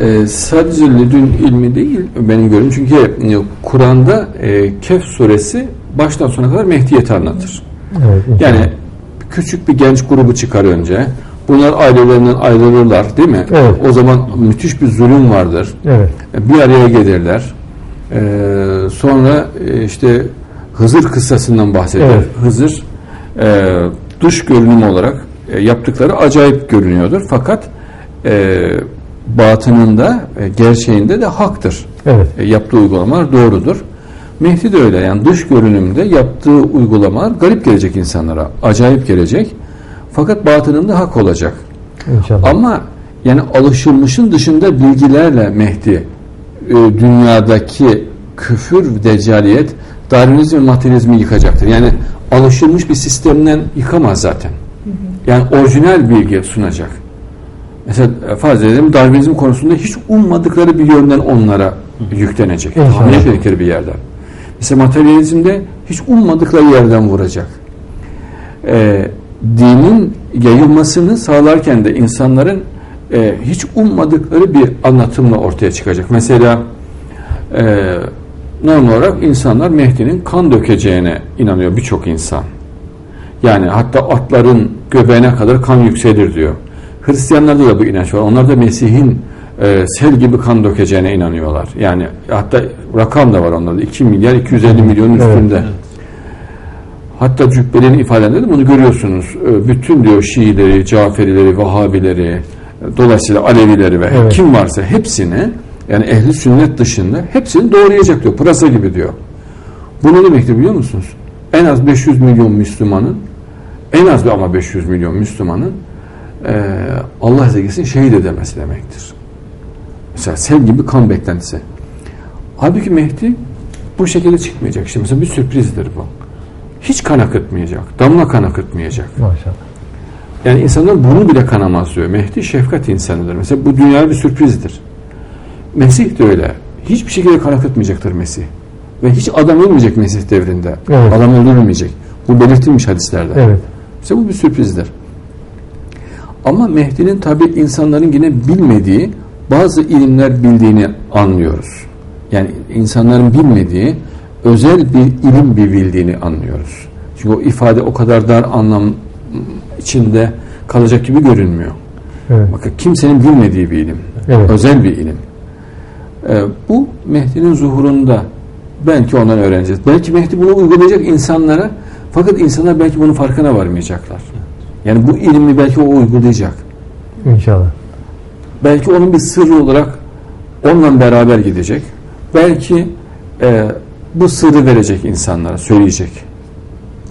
Ee, sadece ledün ilmi değil benim görüşüm çünkü e, Kur'an'da e, Kehf suresi baştan sona kadar Mehdiyeti anlatır. Evet. Yani küçük bir genç grubu çıkar önce. Bunlar ailelerinden ayrılırlar değil mi? Evet. O zaman müthiş bir zulüm vardır. Evet. Bir araya gelirler. Ee, sonra e, işte Hızır kıssasından bahseder. Evet. Hızır e, dış görünüm olarak e, yaptıkları acayip görünüyordur. Fakat e, batınında, e, gerçeğinde de haktır. Evet. E, yaptığı uygulamalar doğrudur. Mehdi de öyle. Yani dış görünümde yaptığı uygulamalar garip gelecek insanlara. Acayip gelecek. Fakat batınında hak olacak. İnşallah. Ama yani alışılmışın dışında bilgilerle Mehdi e, dünyadaki küfür, deccaliyet, Darwinizm ve materyalizmi yıkacaktır. Yani alışılmış bir sistemden yıkamaz zaten. Yani orijinal bilgi sunacak. Mesela e, farz edelim Darwinizm konusunda hiç ummadıkları bir yönden onlara yüklenecek. İnşallah. Tahmin etmedikleri bir yerden. Mesela materyalizmde hiç ummadıkları yerden vuracak. Ee, dinin yayılmasını sağlarken de insanların e, hiç ummadıkları bir anlatımla ortaya çıkacak. Mesela e, normal olarak insanlar Mehdi'nin kan dökeceğine inanıyor birçok insan. Yani hatta atların göbeğine kadar kan yükselir diyor. Hristiyanlarda da bu inanç var. Onlar da Mesih'in e, sel gibi kan dökeceğine inanıyorlar. Yani hatta rakam da var onlarda. 2 milyar 250 milyonun Evet. üstünde. Hatta cübbelerin ifadelerinde de bunu görüyorsunuz. E, Bütün diyor Şiileri, Caferileri, Vahabileri, dolayısıyla Alevileri ve Evet. kim varsa hepsini yani ehli sünnet dışında hepsini doğrayacak diyor. Pırasa gibi diyor. Bu ne demektir biliyor musunuz? En az 500 milyon Müslümanın en az ama 500 milyon Müslümanın e, Allah zekisini şehit edemesi demektir. Mesela sel gibi kan beklentisi. Halbuki Mehdi bu şekilde çıkmayacak. Şimdi mesela bir sürprizdir bu. Hiç kan akıtmayacak. Damla kan akıtmayacak. Maşallah. Yani insanlar bunu bile kanamaz diyor. Mehdi şefkat insanıdır. Mesela bu dünya bir sürprizdir. Mesih de öyle. Hiçbir şekilde kan akıtmayacaktır Mesih. Ve hiç adam ölmeyecek Mesih devrinde. Evet. Adam öldürülmeyecek. Bu belirtilmiş hadislerde. Evet. Mesela bu bir sürprizdir. Ama Mehdi'nin tabi insanların yine bilmediği bazı ilimler bildiğini anlıyoruz. Yani insanların bilmediği özel bir ilim bir bildiğini anlıyoruz. Çünkü o ifade o kadar dar anlam içinde kalacak gibi görünmüyor. Evet. Bakın kimsenin bilmediği bir ilim. Evet. Özel bir ilim. Ee, bu Mehdi'nin zuhurunda belki ondan öğreneceğiz. Belki Mehdi bunu uygulayacak insanlara fakat insanlar belki bunun farkına varmayacaklar. Yani bu ilmi belki o uygulayacak. İnşallah. Belki onun bir sırrı olarak onunla beraber gidecek. Belki e, bu sırrı verecek insanlara, söyleyecek.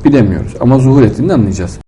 Bilemiyoruz ama zuhur ettiğini anlayacağız.